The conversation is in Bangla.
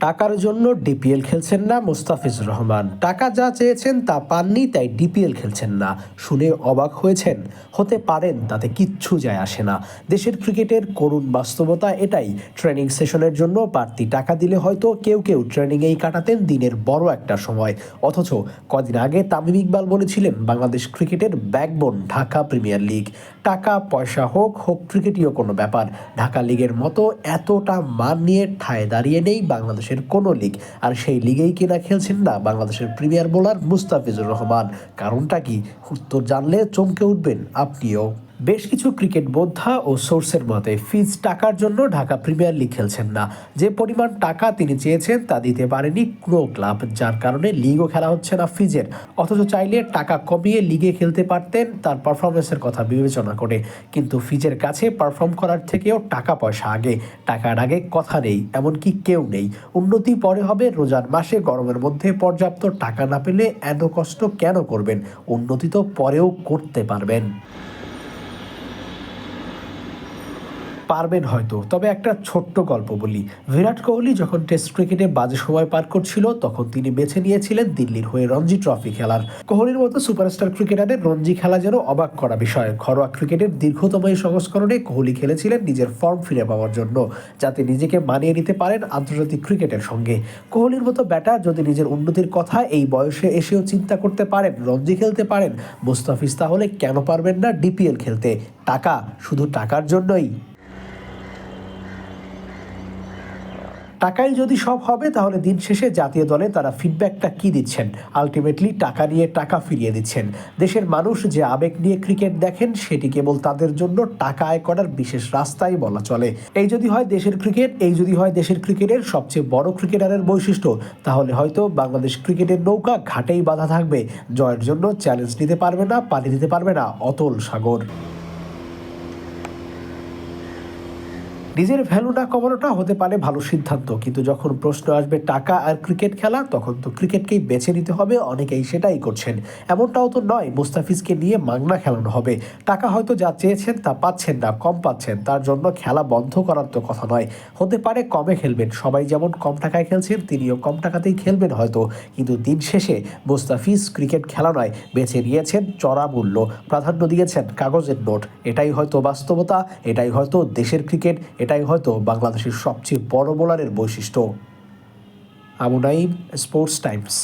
টাকার জন্য ডিপিএল খেলছেন না মুস্তাফিজুর রহমান। টাকা যা চেয়েছেন তা পাননি, তাই ডিপিএল খেলছেন না। শুনে অবাক হয়েছেন। হতে পারেন তাতে কিচ্ছু যায় আসে না। দেশের ক্রিকেটের করুণ বাস্তবতা এটাই। ট্রেনিং সেশনের জন্য বাড়তি টাকা দিলে হয়তো কেউ কেউ ট্রেনিংয়েই কাটাতেন দিনের বড় একটা সময়। অথচ কদিন আগে তামিম ইকবাল বলেছিলেন, বাংলাদেশ ক্রিকেটের ব্যাকবোন ঢাকা প্রিমিয়ার লিগ। টাকা, পয়সা হোক হোক ক্রিকেটীয় কোনো ব্যাপার। ঢাকা লিগের মতো এতটা মান নিয়ে ঠায় দাঁড়িয়ে নেই বাংলাদেশের কোনো লিগ। আর সেই লিগেই কিনা খেলছেন না বাংলাদেশের প্রিমিয়ার বোলার মুস্তাফিজুর রহমান। কারণটা কি? উত্তর জানলে চমকে উঠবেন আপনিও। বেশ কিছু ক্রিকেট বোদ্ধা ও সোর্সের মতে, ফিজ টাকার জন্য ঢাকা প্রিমিয়ার লিগ খেলছেন না। যে পরিমাণ টাকা তিনি চেয়েছেন তা দিতে পারেনি কোনো ক্লাব, যার কারণে লিগও খেলা হচ্ছে না ফিজের। অথচ চাইলে টাকা কমিয়ে লিগে খেলতে পারতেন তার পারফরমেন্সের কথা বিবেচনা করে। কিন্তু ফিজের কাছে পারফর্ম করার থেকেও টাকা পয়সা আগে। টাকার আগে কথা নেই, এমনকি কেউ নেই। উন্নতি পরে হবে রোজার মাসে, গরমের মধ্যে পর্যাপ্ত টাকা না পেলে এত কষ্ট কেন করবেন? উন্নতি তো পরেও করতে পারবেন। পারবেন হয়তো। তবে একটা ছোট্ট গল্প বলি। বিরাট কোহলি যখন টেস্ট ক্রিকেটে বাজে সময় পার করছিল, তখন তিনি বেছে নিয়েছিলেন দিল্লির হয়ে রঞ্জি ট্রফি খেলার। কোহলির মতো সুপারস্টার ক্রিকেটারের রঞ্জি খেলা যেন অবাক করা বিষয়। ঘরোয়া ক্রিকেটের দীর্ঘতম এই সংস্করণে কোহলি খেলেছিলেন নিজের ফর্ম ফিরে পাওয়ার জন্য, যাতে নিজেকে মানিয়ে নিতে পারেন আন্তর্জাতিক ক্রিকেটের সঙ্গে। কোহলির মতো ব্যাটার যদি নিজের উন্নতির কথা এই বয়সে এসেও চিন্তা করতে পারেন, রঞ্জি খেলতে পারেন, মুস্তাফিজ তাহলে কেন পারবেন না ডিপিএল খেলতে? টাকা, শুধু টাকার জন্যই। টাকাই যদি সব হবে, তাহলে দিন শেষে জাতীয় দলে তারা ফিডব্যাকটা কি দিচ্ছেন? আলটিমেটলি টাকা নিয়ে টাকা ফিরিয়ে দিচ্ছেন। দেশের মানুষ যে আবেগ নিয়ে ক্রিকেট দেখেন, সেটি কেবল তাদের জন্য টাকা আয় করার বিশেষ রাস্তাই বলা চলে। এই যদি হয় দেশের ক্রিকেট এই যদি হয় দেশের ক্রিকেটের সবচেয়ে বড় ক্রিকেটারের বৈশিষ্ট্য, তাহলে হয়তো বাংলাদেশ ক্রিকেটের নৌকা ঘাটেই বাধা থাকবে। জয়ের জন্য চ্যালেঞ্জ নিতে পারবে না পানি দিতে পারবে না অতল সাগর। নিজের ভ্যালু না কমানোটা হতে পারে ভালো সিদ্ধান্ত। কিন্তু যখন প্রশ্ন আসবে টাকা আর ক্রিকেট খেলা, তখন তো ক্রিকেটকেই বেছে নিতে হবে, অনেকেই সেটাই করছেন। এমনটাও তো নয়, মুস্তাফিজকে নিয়ে মাগনা খেলানো হবে। টাকা হয়তো যা চেয়েছেন তা পাচ্ছেন না, কম পাচ্ছেন, তার জন্য খেলা বন্ধ করার তো কথা নয়। হতে পারে কমে খেলবেন, সবাই যেমন কম টাকায় খেলছেন, তিনিও কম টাকাতেই খেলবেন হয়তো। কিন্তু দিন শেষে মুস্তাফিজ ক্রিকেট খেলা নয়, বেছে নিয়েছেন চড়া মূল্য। প্রাধান্য দিয়েছেন কাগজের নোট। এটাই হয়তো বাস্তবতা, এটাই হয়তো দেশের ক্রিকেট এটাই হয়তো বাংলাদেশের সবচেয়ে বড় বোলারের বৈশিষ্ট্য। Abu Naim sports Times